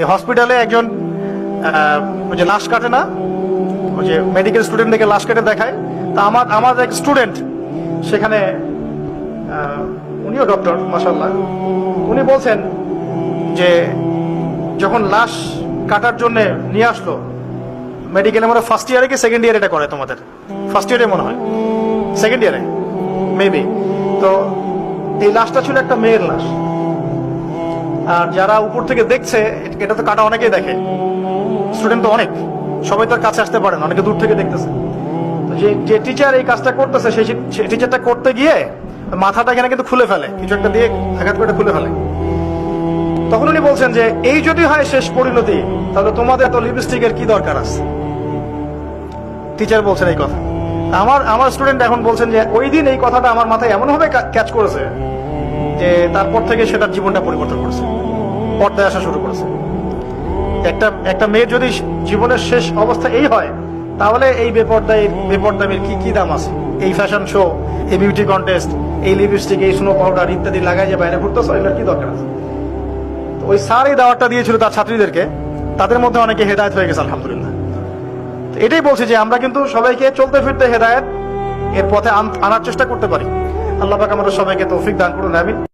এই হসপিটালে একজন ওই যে লাশ কাটে না, ওই যে মেডিকেল স্টুডেন্টদেরকে লাশ কেটে দেখায়। তা আমার আমার এক স্টুডেন্ট সেখানে উনিও ডক্টর মাসাল্লাহ উনি বলছেন যে, যখন লাশ কাটার জন্য নিয়ে আসলো মেডিকেলে মনে ফার্স্ট ইয়ারে কি সেকেন্ড ইয়ার এটা করে তোমাদের? ফার্স্ট ইয়ারে মনে হয়। সেকেন্ড ইয়ারে মেবি তো এই লাশটা ছিল একটা মেয়ের লাশ। আর যারা উপর থেকে দেখছে, এটা তো কাটা অনেকেই দেখে। স্টুডেন্ট তো অনেক। সবাই তো আর কাছে আসতে পারে না, অনেকে দূর থেকে দেখতেছে। যে যে টিচার এই কাজটা করতেছে সেই টিচারটা করতে গিয়ে মাথাটা এখানে কিন্তু খুলে ফেলে, কিছু একটা দিয়ে আঘাত করে খুলে ফেলে। তখন উনি বলছেন যে, এই যদি হয় শেষ পরিণতি, তাহলে তোমাদের তো লিপস্টিকের কি দরকার আছে? টিচার বলছেন এই কথা। আমার আমার স্টুডেন্ট এখন বলছেন যে, ওই দিন এই কথাটা আমার মাথায় এমন ভাবে ক্যাচ করেছে যে তারপর থেকে সে তার জীবনটা পরিবর্তন করেছে, পর্দায় আসা শুরু করেছে। একটা একটা মেয়ের যদি জীবনের শেষ অবস্থা এই হয়, তাহলে এই বেপর্দায় বেপর্দামের কি কি দাম আছে? এই ফ্যাশন শো এই বিউটি কন্টেস্ট এই লিপস্টিক এই স্নো পাউডার ইত্যাদি লাগাই যে বাইরে ঘুরতেছ, এগুলোর কি দরকার আছে? তো ওই স্যার এই দাওয়াতটা দিয়েছিল তার ছাত্রীদেরকে, তাদের মধ্যে অনেকে হেদায়ত হয়ে গেছে, আলহামদুলিল্লাহ। এটাই বলছি যে আমরা কিন্তু সবাইকে চলতে ফিরতে হেদায়ত, এর পথে আন- আনার চেষ্টা করতে পারি। আল্লাহ পাক আমাদের সবাইকে তৌফিক দান করুন, আমিন।